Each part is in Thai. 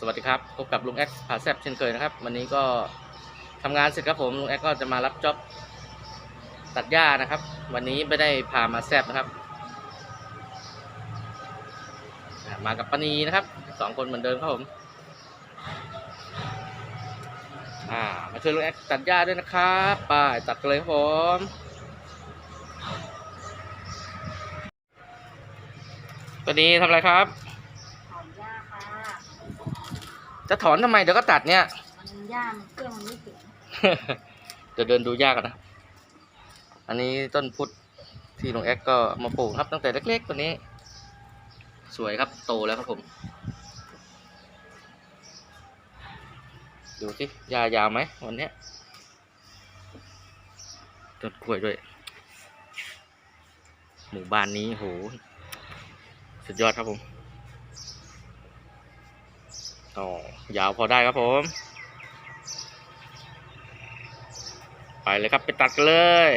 สวัสดีครับ พบกับลุงแอ็กผาแซบเช่นเคยนะครับ วันนี้ก็ทำงานเสร็จครับผมลุงแอ็กก็จะมารับจ็อบตัดหญ้านะครับ วันนี้ไม่ได้พามาแซบนะครับ มากับปานีนะครับสองคนเหมือนเดิมครับผมอ่ามาช่วยลุงแอ็กตัดหญ้าด้วยนะครับไปตัดเลยครับผมปานีทำอะไรครับ ถอนหญ้าค่ะ จะถอนทำไมเดี๋ยวก็ตัดเนี่ย มันหญ้ามันเครื่องมันไม่ถึงเดี๋ยวเดินดูยากกันนะ อันนี้ต้นพุทธที่ลุงแอ็กก็มาปลูกครับตั้งแต่เล็กๆตัวนี้ สวยครับโตแล้วครับผม ดูสิยายาวไหมวันเนี้ยต้นกล้วยด้วย หมู่บ้านนี้โหสุดยอดครับผม อ๋อยาวพอได้ครับผม ไปเลยครับไปตัดกันเลย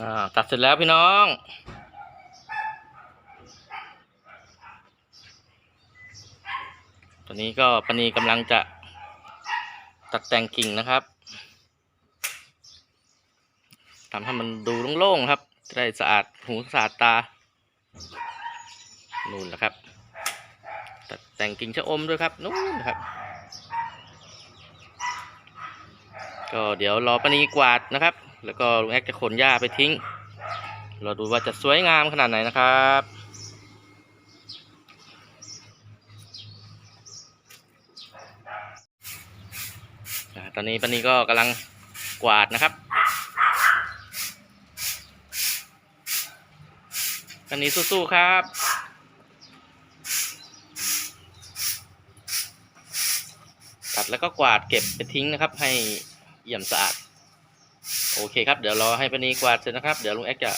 อ่าตัดเสร็จแล้วพี่น้องตอนนี้ก็ปณีกำลังจะตัดแต่งกิ่งนะครับทำให้มันดูโล่งๆครับจะได้สะอาดหูสะอาดตา นู่นแหละครับ ตัดแต่งกิ่งชะอมด้วยครับ นู่นนะครับ ก็เดี๋ยวรอปณีกวาดนะครับ แล้วก็ลุงแอ๊กจะขนหญ้าไปทิ้ง เราดูว่าจะสวยงามขนาดไหนนะครับอ่าตอนนี้ปณีก็กำลังกวาดนะครับปณีสู้ๆครับตัดแล้วก็กวาดเก็บไปทิ้งนะครับ ให้เอี่ยมสะอาด โอเคครับ เดี๋ยวรอให้ปณีกวาดเสร็จนะครับ เดี๋ยวลุงแอ๊กจะ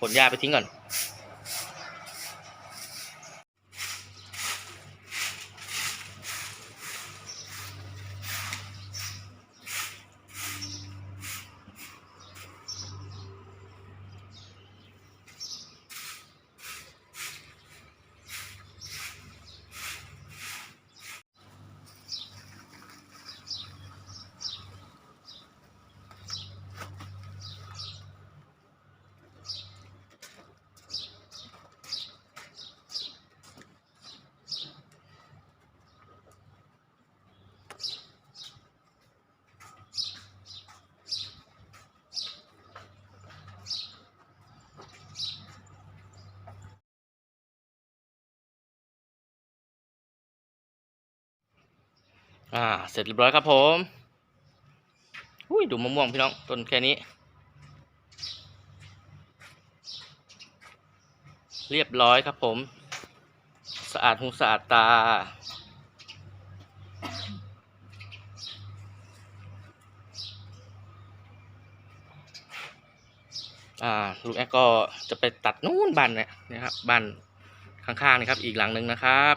ขนหญ้าไปทิ้งก่อน อ่า เสร็จเรียบร้อยครับผมอุ้ยดูมะม่วงพี่น้องต้นแค่นี้ เรียบร้อยครับผม สะอาดหูสะอาดตา อ่าลุงแอ๊กก็จะไปตัดนู่นบ้านเนี่ยนะครับบ้านข้างๆนี่ครับ อีกหลังหนึ่งนะครับ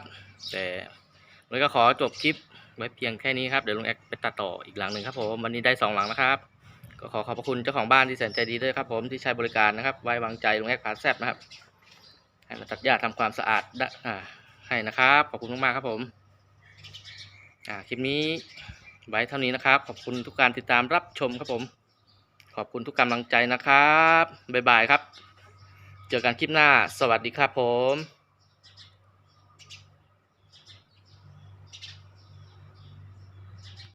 แต่เลยก็ขอจบคลิป ไว้เพียงแค่นี้ครับ เดี๋ยวลุงแอ๊กไปตัดต่ออีกหลังหนึ่งครับผมวันนี้ได้สองหลังนะครับ ก็ขอขอบพระคุณเจ้าของบ้านที่แสนใจดีด้วยครับผมที่ใช้บริการนะครับ ไว้วางใจลุงแอ๊กผาแซบนะครับ ให้มาตัดหญ้าทำความสะอาดอ่าให้นะครับ ขอบคุณมากๆครับผม อ่าคลิปนี้ไว้เท่านี้นะครับ ขอบคุณทุกการติดตามรับชมครับผม ขอบคุณทุกกำลังใจนะครับบ๊ายบายครับ เจอกันคลิปหน้า สวัสดีครับผม